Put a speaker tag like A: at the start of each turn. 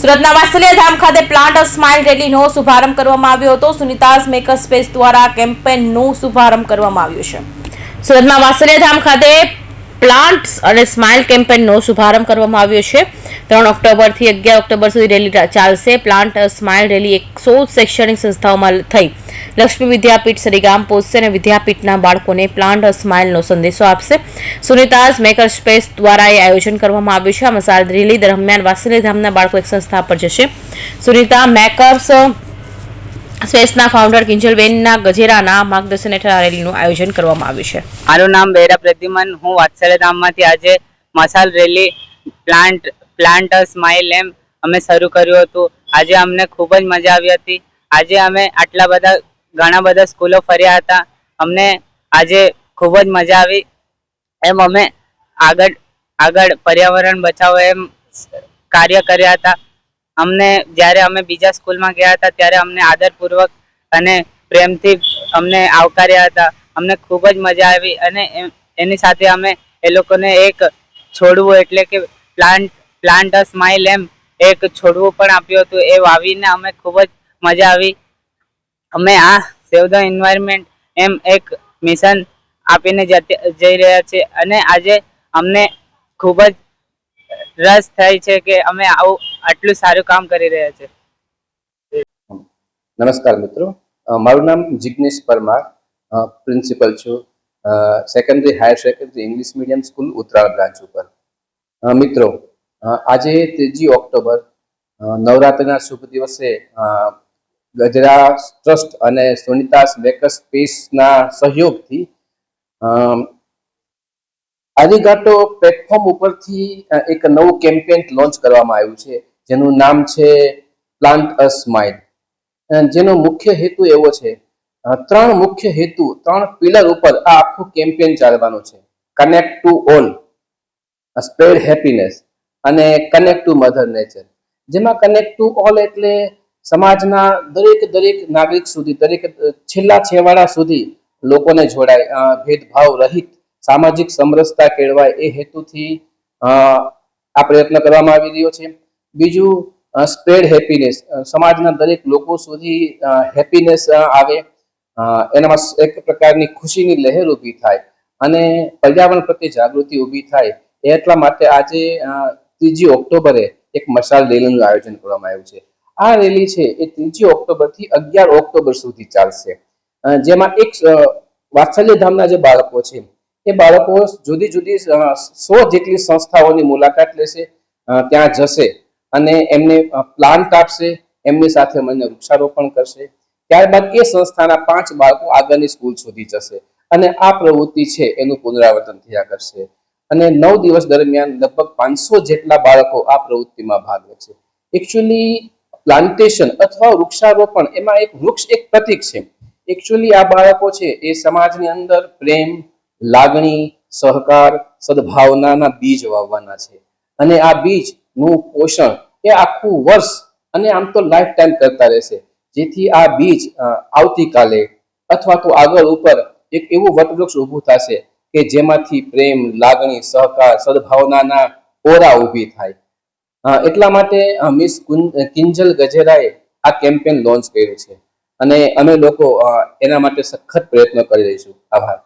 A: સુરતના વાસલિયાધામ ખાતે plant smile રેલીનો શુભારંભ કરવામાં આવ્યો હતો. સુનિતાસ મેકર સ્પેસ દ્વારા કેમ્પેનનો શુભારંભ કરવામાં આવ્યો છે. સુરતના વાસલિયાધામ ખાતે પ્લાન્ટ્સ અને સ્માઇલ કેમ્પેનનો શુભારંભ કરવામાં આવ્યો છે. ત્રણ ઓક્ટોબરથી અગિયાર ઓક્ટોબર સુધી રેલી ચાલશે. પ્લાન્ટ સ્માઇલ રેલી એકસો શૈક્ષણિક સંસ્થાઓમાં થઈ. લક્ષ્મી વિદ્યાપીઠ સરીગામ પહોંચશે અને વિદ્યાપીઠના બાળકોને પ્લાન્ટ સ્માઇલનો સંદેશો આપશે. સુનિતાસ મેકર સ્પેસ દ્વારા એ આયોજન કરવામાં આવ્યું છે. આ મસાલ રેલી દરમિયાન વાસલી ધામના બાળકો એક સંસ્થા પર જશે. સુનિતા મેકર્સ સ્પેસના ફાઉન્ડર કિંજલબેનના ગજેરાના માર્ગદર્શન હેઠળ આ રેલીનું આયોજન કરવામાં આવ્યું છે.
B: મારું નામ બેરા પ્રદ્યુમન. હું વાત્સલ્યધામમાંથી આજે મસાલ રેલી પ્લાન્ટ પ્લાન્ટ સ્માઇલ એમ અમે શરૂ કર્યું હતું. આજે અમને ખૂબ જ મજા આવી હતી. આજે અમે આટલા બધા, ઘણા બધા સ્કૂલો ફર્યા હતા. અમને આજે ખૂબ જ મજા આવી. એમ અમે આગળ આગળ પર્યાવરણ બચાવો એમ કાર્ય કર્યા હતા. અમને જ્યારે અમે બીજા સ્કૂલમાં ગયા હતા, ત્યારે અમને આદરપૂર્વક અને પ્રેમથી અમને આવકાર્યા હતા. અમને ખૂબ જ મજા આવી અને એની સાથે અમે એ લોકોને એક છોડવું એટલે કે પ્લાન્ટ પ્લાન્ટ અ સ્માઇલ એમ એક છોડવું પણ આપ્યું હતું. એ વાવીને અમે ખૂબ જ મજા આવી. અમે આ સેવ ધ એન્વાયરમેન્ટ એમ એક મિશન આપીને જઈ રહ્યા છે અને આજે અમને ખૂબ જ રસ થાય છે કે અમે આવું આટલું સારું કામ કરી રહ્યા છે.
C: નમસ્કાર મિત્રો. મારું નામ જિગ્નેશ પરમાર. પ્રિન્સિપલ છું. Secondary higher secondary English medium school Uttaral branch ઉપર. મિત્રો આજે ત્રીજી ઓક્ટોબર નવરાત્રિના શુભ દિવસે ગજરા ટ્રસ્ટ અને સોનિતાસ મેકર સ્પેસના સહયોગથી આદિઘાટો પ્લેટફોર્મ ઉપરથી એક નવું કેમ્પેન લોન્ચ કરવામાં આવ્યું છે. જેનું નામ છે પ્લાન્ટ અ સ્માઇલ. જેનો મુખ્ય હેતુ એવો છે ત્રણ મુખ્ય હેતુ, ત્રણ પિલર ઉપર આ આખું કેમ્પેન ચાલવાનું છે. Connect to all spread happiness અને કનેક્ટ ટુ મધર નેચર જેમાં કનેક્ટ ટુ ઓલ એટલે સમાજના દરેક દરેક નાગરિક સુધી, દરેક છેલ્લા છેવાડા સુધી લોકોને જોડાય. ભેદભાવ રહિત, સામાજિક સમરસતા કેળવાય એ હેતુથી આ પ્રયત્ન કરવામાં આવી રહ્યો છે. બીજું સ્પ્રેડ હેપીનેસ. સમાજના દરેક લોકો સુધી હેપીનેસ આવે. એનામાં એક પ્રકારની ખુશીની લહેર ઊભી થાય અને પર્યાવરણ પ્રત્યે જાગૃતિ ઊભી થાય. એટલા માટે આજે ત્રીજી ઓક્ટોબરે એક મશાલ રેલીનું આયોજન કરવામાં આવ્યું છે. આ રેલી છે એ ત્રીજી ઓક્ટોબરથી અગિયાર ઓક્ટોબર સુધી ચાલશે. જેમાં એક વાત્સલ્ય ધામના જે બાળકો છે, એ બાળકો જુદી જુદી સો જેટલી સંસ્થાઓની મુલાકાત લેશે ત્યાં જશે. અને એમને પ્લાન્ટ આપશે એમની સાથે મળીને વૃક્ષારોપણ કરશે. ત્યારબાદ એ સંસ્થાના પાંચ બાળકો આગળની સ્કૂલ સુધી જશે અને આ પ્રવૃત્તિ છે એનું પુનરાવર્તન થયા કરશે. અને નવ દિવસ દરમિયાન લગભગ પાંચસો જેટલા બાળકો આ પ્રવૃત્તિમાં ભાગ લેશે. એકચ્યુઅલી પ્લાન્ટેશન અથવા વૃક્ષારોપણ, એમાં એક વૃક્ષ એક પ્રતીક છે. એકચ્યુઅલી આ બાળકો છે એ સમાજની અંદર પ્રેમ, લાગણી, સહકાર, સદભાવનાના બીજ વાવવાના છે. અને આ બીજનું પોષણ એ આખું વર્ષ અને આમ તો લાઈફ ટાઈમ કરતા રહેશે. જેથી આ બીજ આવતીકાલે અથવા તો આગળ ઉપર એક એવું વટવૃક્ષ ઊભું થશે કે જેમાંથી પ્રેમ, લાગણી, સહકાર, સદભાવનાના ઓરા ઊભી થાય. એટલા માટે મિસ કિંજલ ગજેરાએ આ કેમ્પેન લોન્ચ કર્યું છે. અને અમે લોકો એના માટે સખત પ્રયત્ન કરી રહીશું. આભાર.